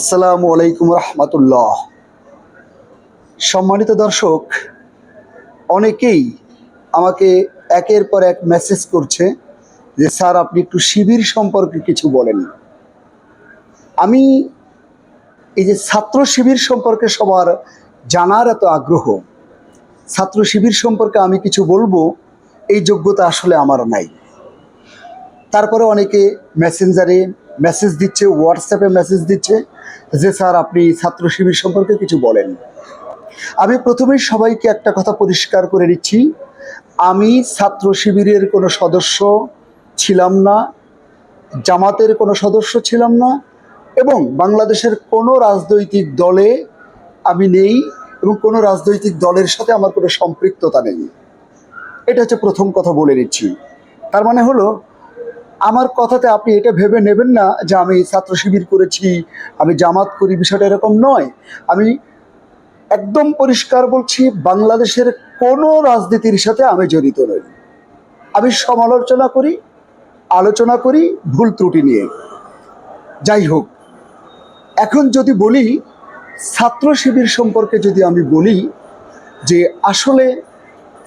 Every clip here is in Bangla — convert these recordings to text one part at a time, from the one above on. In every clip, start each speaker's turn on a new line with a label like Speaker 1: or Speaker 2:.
Speaker 1: আসসালামু আলাইকুম রহমতুল্লাহ। সম্মানিত দর্শক, অনেকেই আমাকে একের পর এক মেসেজ করছে যে, স্যার, আপনি একটু শিবির সম্পর্কে কিছু বলেন। আমি এই যে ছাত্র শিবির সম্পর্কে সবার জানার এত আগ্রহ, ছাত্র শিবির সম্পর্কে আমি কিছু বলব, এই যোগ্যতা আসলে আমার নাই। তারপরে অনেকে মেসেঞ্জারে মেসেজ দিচ্ছে হোয়াটসঅ্যাপে মেসেজ দিচ্ছে যে স্যার, আপনি ছাত্র শিবির সম্পর্কে কিছু বলেন। আমি প্রথমেই সবাইকে একটা কথা পরিষ্কার করে নিচ্ছি। আমি ছাত্র শিবিরের কোনো সদস্য ছিলাম না, জামাতের কোনো সদস্য ছিলাম না এবং বাংলাদেশের কোনো রাজনৈতিক দলে আমি নেই এবং কোনো রাজনৈতিক দলের সাথে আমার কোনো সম্পৃক্ততা নেই। এটা হচ্ছে প্রথম কথা বলে নিচ্ছি। তার মানে হলো আমার কথাতে আপনি এটা ভেবে নেবেন না যে আমি ছাত্র শিবির করেছি, আমি জামাত করি, বিষয়টা এরকম নয়। আমি একদম পরিষ্কার বলছি, বাংলাদেশের কোনো রাজনীতির সাথে আমি জড়িত নই। আমি সমালোচনা করি, আলোচনা করি, ভুল ত্রুটি নিয়ে। যাই হোক, এখন যদি বলি, ছাত্র শিবির সম্পর্কে যদি আমি বলি যে আসলে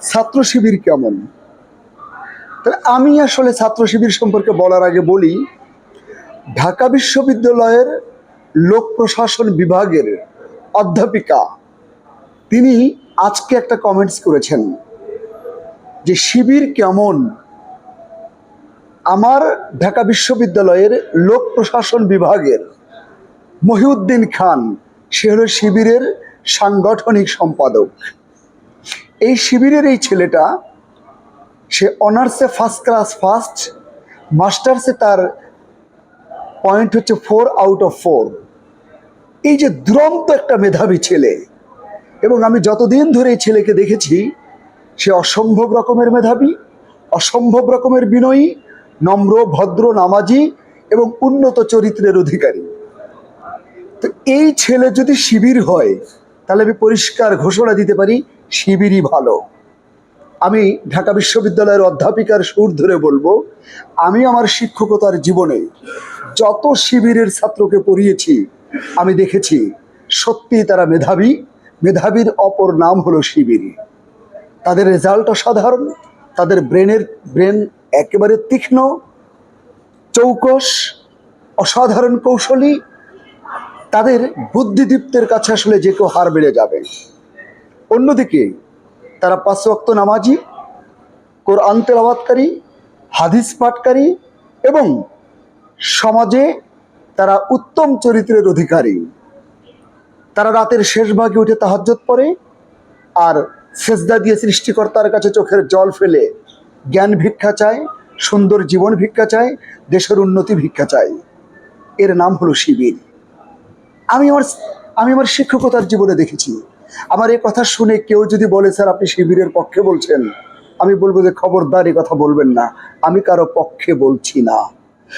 Speaker 1: ছাত্র শিবির কেমন? তাহলে আমি আসলে ছাত্র শিবির সম্পর্কে বলার আগে বলি, ঢাকা বিশ্ববিদ্যালয়ের লোক প্রশাসন বিভাগের অধ্যাপিকা, তিনি আজকে একটা কমেন্টস করেছেন যে শিবির কেমন? আমার ঢাকা বিশ্ববিদ্যালয়ের লোক প্রশাসন বিভাগের মহিউদ্দিন খান, সে হলো শিবিরের সাংগঠনিক সম্পাদক। এই শিবিরের এই ছেলেটা সে অনার্সে ফার্স্ট ক্লাস ফার্স্ট মাস্টার্সে তার পয়েন্ট হচ্ছে ফোর আউট অফ ফোর এই যে দুরন্ত একটা মেধাবী ছেলে, এবং আমি যতদিন ধরে এই ছেলেকে দেখেছি, সে অসম্ভব রকমের মেধাবী, অসম্ভব রকমের বিনয়ী, নম্র, ভদ্র, নামাজি, এবং উন্নত চরিত্রের অধিকারী। তো এই ছেলে যদি শিবির হয়, তাহলে আমি পরিষ্কার ঘোষণা দিতে পারি, শিবিরই ভালো। আমি ঢাকা বিশ্ববিদ্যালয়ের অধ্যাপিকার সুর ধরে বলব, আমি আমার শিক্ষকতার জীবনে যত শিবিরের ছাত্রকে পড়িয়েছি, আমি দেখেছি সত্যি তারা মেধাবী। মেধাবীর অপর নাম হলো শিবির। তাদের রেজাল্ট অসাধারণ, তাদের ব্রেনের ব্রেন একেবারে তীক্ষ্ণ, চৌকস, অসাধারণ কৌশলী। তাদের বুদ্ধিদীপ্তের কাছে আসলে যে কেউ হার বেড়ে যাবে। অন্যদিকে তারা পাঁচ ওয়াক্ত নামাজি, কোরআন তেলাবাতকারী হাদিস পাঠকারী এবং সমাজে তারা উত্তম চরিত্রের অধিকারী। তারা রাতের শেষ ভাগে উঠে তাহাজ্জত পড়ে আর সেজদা দিয়ে সৃষ্টিকর্তার কাছে চোখের জল ফেলে জ্ঞান ভিক্ষা চায়, সুন্দর জীবন ভিক্ষা চায়, দেশের উন্নতি ভিক্ষা চায়। এর নাম হলো শিবির। আমি আমার আমি আমার শিক্ষকতার জীবনে দেখেছি আমার এই কথা শুনে কেউ যদি বলে, স্যার, আপনি শিবিরের পক্ষে বলছেন। আমি বলব যে, খবরদার, এই কথা বলবেন না। আমি কারও পক্ষে বলছি না।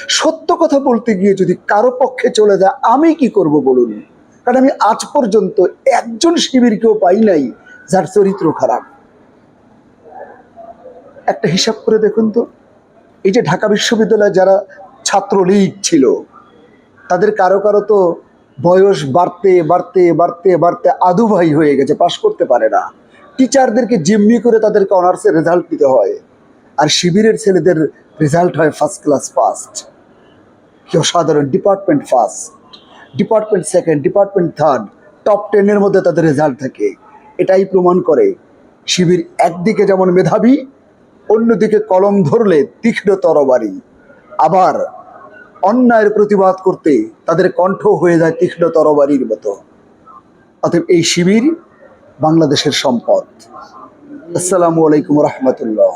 Speaker 1: সত্য কথা বলতে গিয়ে যদি কারও পক্ষে চলে যায়, আমি কি করব বলুন? কারণ আমি আজ পর্যন্ত একজন শিবির কেউ পাই নাই যার চরিত্র খারাপ। একটা হিসাব করে দেখুন তো, এই যে ঢাকা বিশ্ববিদ্যালয়ে যারা ছাত্রলীগ ছিল, তাদের কারও কারও তো বয়স বাড়তে বাড়তে বাড়তে বাড়তে আদু ভাই হয়ে গেছে, পাশ করতে পারে না। টিচারদেরকে জিম্মি করে তাদেরকে অনার্সের রেজাল্ট দিতে হয়। আর শিবিরের ছেলেদের রেজাল্ট হয় ফার্স্ট ক্লাস ফার্স্ট কি অসাধারণ department first department second department third top টেনের মধ্যে তাদের রেজাল্ট থাকে। এটাই প্রমাণ করে শিবির একদিকে যেমন মেধাবী, অন্যদিকে কলম ধরলে তীক্ষ্ণ তরবারি। আবার অন্যায়ের প্রতিবাদ করতে তাদের কণ্ঠ হয়ে যায় তীক্ষ্ণ তরবারির মতো। অতএব এই শিবির বাংলাদেশের সম্পদ। আসসালামু আলাইকুম রহমতুল্লাহ।